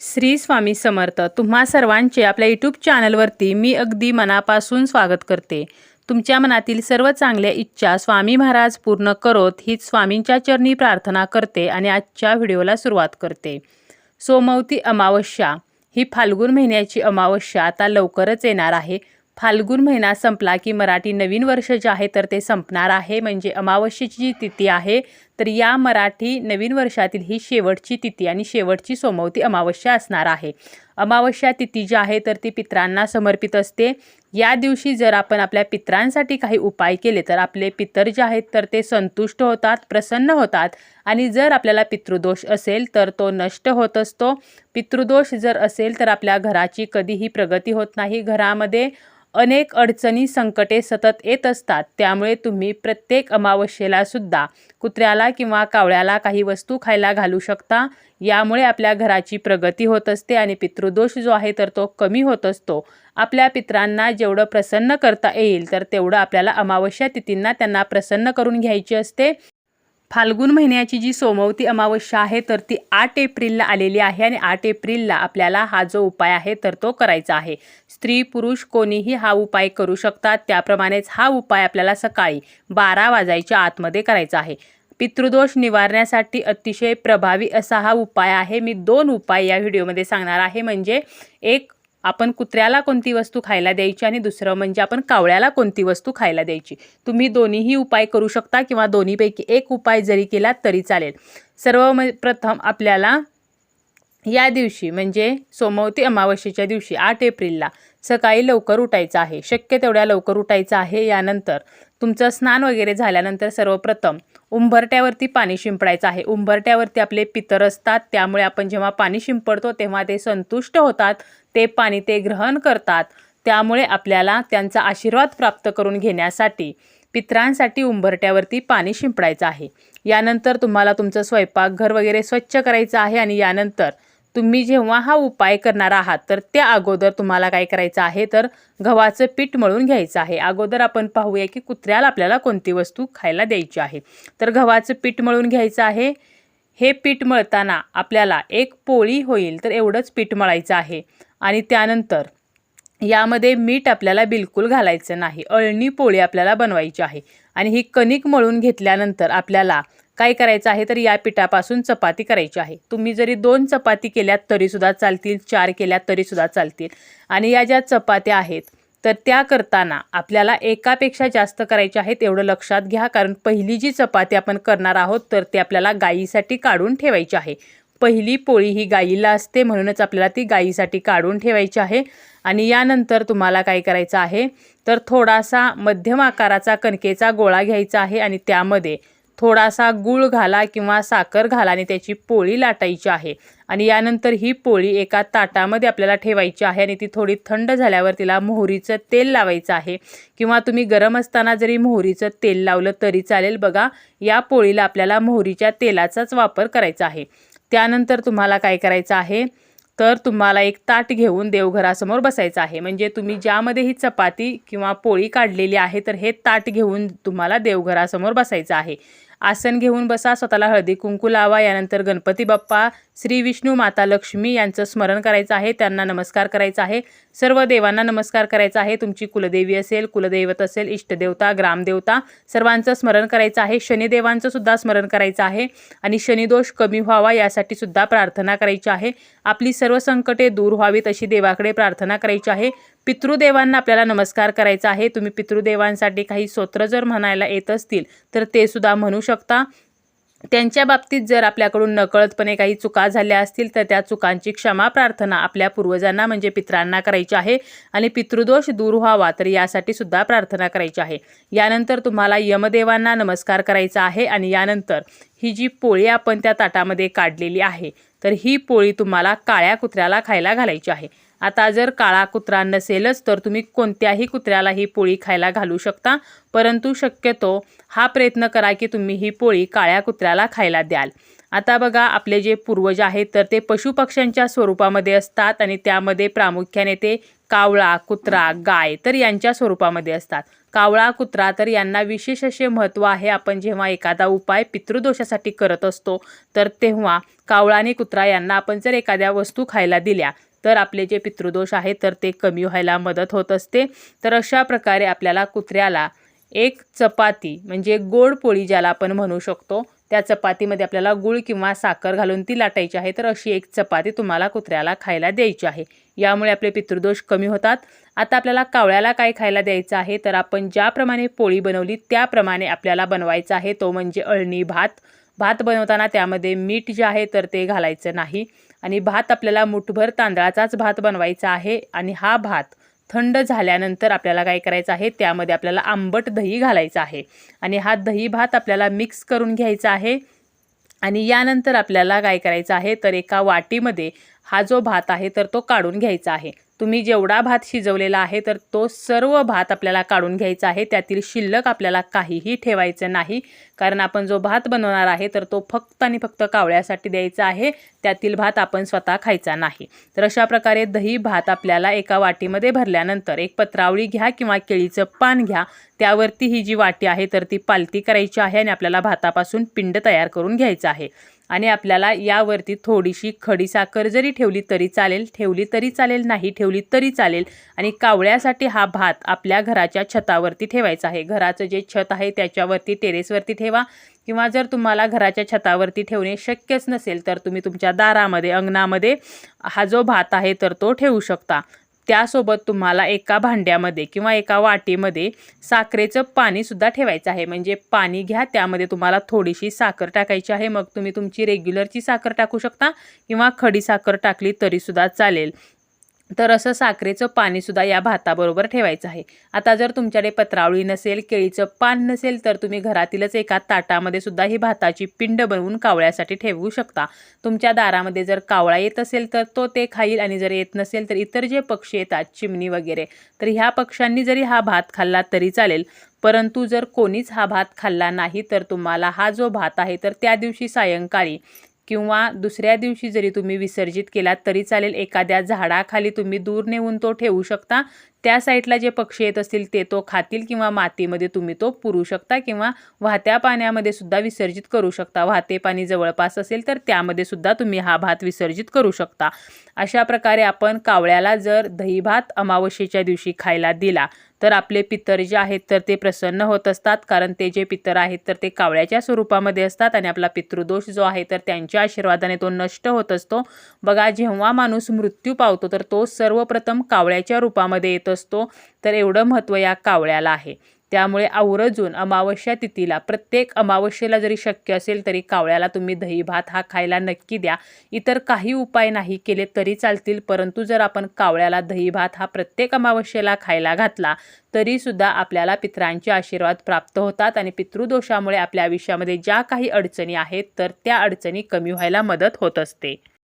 श्री स्वामी समर्थ. तुम्हा सर्वांचे आपल्या यूट्यूब चॅनलवरती मी अगदी मनापासून स्वागत करते. तुमच्या मनातील सर्व चांगल्या इच्छा स्वामी महाराज पूर्ण करोत हीच स्वामींच्या चरणी प्रार्थना करते आणि आजच्या व्हिडिओला सुरुवात करते. सोमवती अमावस्या. ही फाल्गुन महिन्याची अमावस्या आता लवकरच येणार आहे. फाल्गुन महिना संपला की मराठी नवीन वर्ष जे आहे तर ते संपणार आहे. म्हणजे अमावस्येची जी तिथी आहे तर या मराठी नवीन वर्षातील ही शेवटची तिथी आणि शेवटची सोमवती अमावस्या असणार आहे. अमावस्या तिथी जी आहे तर ती पित्रांना समर्पित असते. या दिवशी जर आपण आपल्या पित्रांसाठी काही उपाय केले तर आपले पितर जे आहेत तर ते संतुष्ट होतात प्रसन्न होतात. आणि जर आपल्याला पितृदोष असेल तर तो नष्ट होत असतो. पितृदोष जर असेल तर आपल्या घराची कधीही प्रगती होत नाही. घरामध्ये अनेक अडचणी संकटे सतत येत असतात. त्यामुळे तुम्ही प्रत्येक अमावस्येला सुद्धा कुत्र्याला किंवा कावळ्याला काही वस्तू खायला घालू शकता. यामुळे आपल्या घराची प्रगती होत असते आणि पितृदोष जो आहे तर तो कमी होत असतो. आपल्या पित्रांना जेवढं प्रसन्न करता येईल तर तेवढं आपल्याला अमावस्या तिथींना त्यांना प्रसन्न करून घ्यायची असते. फाल्गुन महिन्याची जी सोमवती अमावस्या आहे तर ती आठ एप्रिलला आलेली आहे आणि आठ एप्रिलला आपल्याला हा जो उपाय आहे तर तो करायचा आहे. स्त्री पुरुष कोणीही हा उपाय करू शकतात. त्याप्रमाणेच हा उपाय आपल्याला सकाळी बारा वाजायच्या आतमध्ये करायचा आहे. पितृदोष निवारण्यासाठी अतिशय प्रभावी असा हा उपाय आहे. मी दोन उपाय या व्हिडिओमध्ये सांगणार आहे. म्हणजे एक आपण कुत्र्याला कोणती वस्तू खायला द्यायची आणि दुसरं म्हणजे आपण कावळ्याला कोणती वस्तू खायला द्यायची. तुम्ही दोन्हीही उपाय करू शकता किंवा दोन्हीपैकी एक उपाय जरी केला तरी चालेल. सर्व म प्रथम आपल्याला या दिवशी म्हणजे सोमवती अमावस्येच्या दिवशी आठ एप्रिलला सकाळी लवकर उठायचं आहे. शक्य तेवढ्या लवकर उठायचं आहे. यानंतर तुमचं स्नान वगैरे झाल्यानंतर सर्वप्रथम उंबरट्यावरती पाणी शिंपडायचं आहे. उंबरट्यावरती आपले पितर असतात. त्यामुळे आपण जेव्हा पाणी शिंपडतो तेव्हा ते संतुष्ट होतात. ते पाणी ते ग्रहण करतात. त्यामुळे आपल्याला त्यांचा आशीर्वाद प्राप्त करून घेण्यासाठी पित्रांसाठी उंबरट्यावरती पाणी शिंपडायचं आहे. यानंतर तुम्हाला तुमचं स्वयंपाकघर वगैरे स्वच्छ करायचं आहे आणि यानंतर तुम्ही जेव्हा हा उपाय करणार आहात तर त्या अगोदर तुम्हाला काय करायचं आहे? तर गव्हाचं पीठ मळून घ्यायचं आहे. अगोदर आपण पाहूया की कुत्र्याला आपल्याला कोणती वस्तू खायला द्यायची आहे. तर गव्हाचं पीठ मळून घ्यायचं आहे. हे पीठ मळताना आपल्याला एक पोळी होईल तर एवढंच पीठ मळायचं आहे. आणि त्यानंतर यामध्ये मीठ आपल्याला बिलकुल घालायचं नाही. अळणी पोळी आपल्याला बनवायची आहे. आणि ही कणिक मळून घेतल्यानंतर आपल्याला काय करायचं आहे तर या पिठापासून चपाती करायची आहे. तुम्ही जरी दोन चपाती केल्यात तरीसुद्धा चालतील चार केल्यात तरीसुद्धा चालतील. आणि या ज्या चपात्या आहेत तर त्या करताना आपल्याला एकापेक्षा जास्त करायच्या आहेत एवढं लक्षात घ्या. कारण पहिली जी चपाती आपण करणार आहोत तर ती आपल्याला गाईसाठी काढून ठेवायची आहे. पहिली पोळी ही गाईला असते म्हणूनच आपल्याला ती गाईसाठी काढून ठेवायची आहे. आणि यानंतर तुम्हाला काय करायचं आहे तर थोडासा मध्यम आकाराचा कणकेचा गोळा घ्यायचा आहे. आणि त्यामध्ये थोडासा गूळ घाला किंवा साखर घाला आणि त्याची पोळी लाटायची आहे. आणि यानंतर ही पोळी एका ताटामध्ये आपल्याला ठेवायची आहे आणि ती थोडी थंड झाल्यावर तिला मोहरीचं तेल लावायचं आहे. किंवा तुम्ही गरम असताना जरी मोहरीचं तेल लावलं तरी चालेल बघा या पोळीला आपल्याला मोहरीच्या तेलाचाच वापर करायचा आहे. त्यानंतर तुम्हाला काय करायचं आहे? तर तुम्हाला एक ताट घेऊन देवघरासमोर बसायचं आहे. म्हणजे तुम्ही ज्यामध्ये ही चपाती किंवा पोळी काढलेली आहे तर हे ताट घेऊन तुम्हाला देवघरासमोर बसायचं आहे. आसन घेऊन बसा स्वतःला हळदी कुंकू लावा. यानंतर गणपती बाप्पा श्री विष्णू माता लक्ष्मी यांचं स्मरण करायचं आहे. त्यांना नमस्कार करायचा आहे. सर्व देवांना नमस्कार करायचा आहे. तुमची कुलदेवी असेल कुलदैवत असेल इष्टदेवता ग्रामदेवता सर्वांचं स्मरण करायचं आहे. शनिदेवांचं सुद्धा स्मरण करायचं आहे. आणि शनिदोष कमी व्हावा यासाठी सुद्धा प्रार्थना करायची आहे. आपली सर्व संकटे दूर व्हावीत अशी देवाकडे प्रार्थना करायची आहे. पितृदेवांना आपल्याला नमस्कार करायचा आहे. तुम्ही पितृदेवांसाठी काही स्तोत्र जर म्हणायला येत असतील तर ते सुद्धा म्हणू शकता. त्यांच्या बाबतीत जर आपल्याकडून नकळतपणे काही चुका झाल्या असतील तर त्या चुकांची क्षमा प्रार्थना आपल्या पूर्वजांना म्हणजे पित्रांना करायची आहे आणि पितृदोष दूर व्हावा तर यासाठी सुद्धा प्रार्थना करायची आहे. यानंतर तुम्हाला यमदेवांना नमस्कार करायचा आहे आणि यानंतर ही जी पोळी आपण त्या ताटामध्ये काढलेली आहे तर ही पोळी तुम्हाला काळ्या कुत्र्याला खायला घालायची आहे. आता जर काळा कुत्रा नसेलच तर तुम्ही कोणत्याही कुत्र्याला ही पोळी खायला घालू शकता. परंतु शक्यतो हा प्रयत्न करा की तुम्ही ही पोळी काळ्या कुत्र्याला खायला द्याल. आता बघा आपले जे पूर्वज आहेत तर ते पशुपक्ष्यांच्या स्वरूपामध्ये असतात आणि त्यामध्ये प्रामुख्याने ते कावळा कुत्रा गाय तर यांच्या स्वरूपामध्ये असतात. कावळा कुत्रा तर यांना विशेष असे महत्त्व आहे. आपण जेव्हा एखादा उपाय पितृदोषासाठी करत असतो तर तेव्हा कावळा आणि कुत्रा यांना आपण जर एखाद्या वस्तू खायला दिल्या तर आपले जे पितृदोष आहेत तर ते कमी व्हायला मदत होत असते. तर अशा प्रकारे आपल्याला कुत्र्याला एक चपाती म्हणजे गोड पोळी ज्याला आपण म्हणू शकतो त्या चपातीमध्ये आपल्याला गुळ किंवा साखर घालून ती लाटायची आहे. तर अशी एक चपाती तुम्हाला कुत्र्याला खायला द्यायची आहे. यामुळे आपले पितृदोष कमी होतात. आता आपल्याला कावळ्याला काय खायला द्यायचं आहे? तर आपण ज्याप्रमाणे पोळी बनवली त्याप्रमाणे आपल्याला बनवायचं आहे. तो म्हणजे अळणी भात. भात बनवताना त्यामध्ये मीठ जे आहे तर ते घालायचं नाही. आणि भात आपल्याला मुठभर तांदळाचाच भात बनवायचा आहे आणि हा भात थंड झाल्यानंतर आपल्याला काय करायचं आहे? त्यामध्ये आपल्याला आंबट दही घालायचं आहे. आणि हा दही भात आपल्याला मिक्स करून घ्यायचा आहे. आणि यानंतर आपल्याला काय करायचं आहे? तर एका वाटीमध्ये हा जो भात आहे तर तो काढून घ्यायचा आहे. तुम्ही जेवढा भात शिजवलेला आहे तर तो सर्व भात आपल्याला काढून घ्यायचा आहे. त्यातील शिल्लक आपल्याला काहीही ठेवायचं नाही. कारण आपण जो भात बनवणार आहे तर तो फक्त आणि फक्त कावळ्यासाठी द्यायचा आहे. त्यातील भात आपण स्वतः खायचा नाही. तर अशा प्रकारे दही भात आपल्याला एका वाटीमध्ये भरल्यानंतर एक पत्रावळी घ्या किंवा केळीचं पान घ्या. त्यावरती ही जी वाटी आहे तर ती पालती करायची आहे आणि आपल्याला भातापासून पिंड तयार करून घ्यायचं आहे. आणि आपल्याला यावरती थोडीशी खडीसाखर जरी ठेवली तरी चालेल ठेवली तरी चालेल नाही ठेवली तरी चालेल. आणि कावळ्यासाठी हा भात आपल्या घराच्या छतावरती ठेवायचा आहे. घराचं जे छत आहे त्याच्यावरती टेरेसवरती ठेवा. किंवा जर तुम्हाला घराच्या छतावरती ठेवणे शक्यच नसेल तर तुम्ही तुमच्या दारामध्ये अंगणामध्ये हा जो भात आहे तर तो ठेवू शकता. त्यासोबत तुम्हाला एका भांड्यामध्ये किंवा एका वाटीमध्ये साखरेचं पाणीसुद्धा ठेवायचं आहे. म्हणजे पाणी घ्या त्यामध्ये तुम्हाला थोडीशी साखर टाकायची आहे. मग तुम्ही तुमची रेग्युलरची साखर टाकू शकता किंवा खडी साखर टाकली तरीसुद्धा चालेल. तर असं साखरेचं पाणीसुद्धा या भाताबरोबर ठेवायचं आहे. आता जर तुमच्याकडे पत्रावळी नसेल केळीचं पान नसेल तर तुम्ही घरातीलच एका ताटामध्ये सुद्धा ही भाताची पिंड बनवून कावळ्यासाठी ठेवू शकता. तुमच्या दारामध्ये जर कावळा येत असेल तर तो ते खाईल आणि जर येत नसेल तर इतर जे पक्षी येतात चिमणी वगैरे तर ह्या पक्ष्यांनी जरी हा भात खाल्ला तरी चालेल. परंतु जर कोणीच हा भात खाल्ला नाही तर तुम्हाला हा जो भात आहे तर त्या दिवशी सायंकाळी किंवा दुसऱ्या दिवशी जरी तुम्ही विसर्जित केलात तरी चालेल एखाद्या झाडाखाली तुम्ही दूर नेऊन तो ठेवू शकता. त्या साईडला जे पक्षी येत असतील ते तो खातील किंवा मातीमध्ये तुम्ही तो पुरू शकता किंवा वाहत्या पाण्यामध्ये सुद्धा विसर्जित करू शकता. वाहते पाणी जवळपास असेल तर त्यामध्ये सुद्धा तुम्ही हा भात विसर्जित करू शकता. अशा प्रकारे आपण कावळ्याला जर दही भात अमावस्येच्या दिवशी खायला दिला तर आपले पितर जे आहेत तर ते प्रसन्न होत असतात. कारण ते जे पितर आहेत तर ते कावळ्याच्या स्वरूपामध्ये असतात आणि आपला पितृदोष जो आहे तर त्यांच्या आशीर्वादाने तो नष्ट होत असतो. बघा जेव्हा माणूस मृत्यू पावतो तर तो सर्वप्रथम कावळ्याच्या रूपामध्ये येत असतो. तर एवढं महत्त्व या कावळ्याला आहे. त्यामुळे आवर्जून अमावस्या तिथीला प्रत्येक अमावस्येला जरी शक्य असेल तरी कावळ्याला तुम्ही दही भात हा खायला नक्की द्या. इतर काही उपाय नाही केले तरी चालतील परंतु जर आपण कावळ्याला दही भात हा प्रत्येक अमावस्येला खायला घातला तरीसुद्धा आपल्याला पितरांचे आशीर्वाद प्राप्त होतात आणि पितृदोषामुळे आपल्या आयुष्यामध्ये ज्या काही अडचणी आहेत तर त्या अडचणी कमी व्हायला मदत होत असते.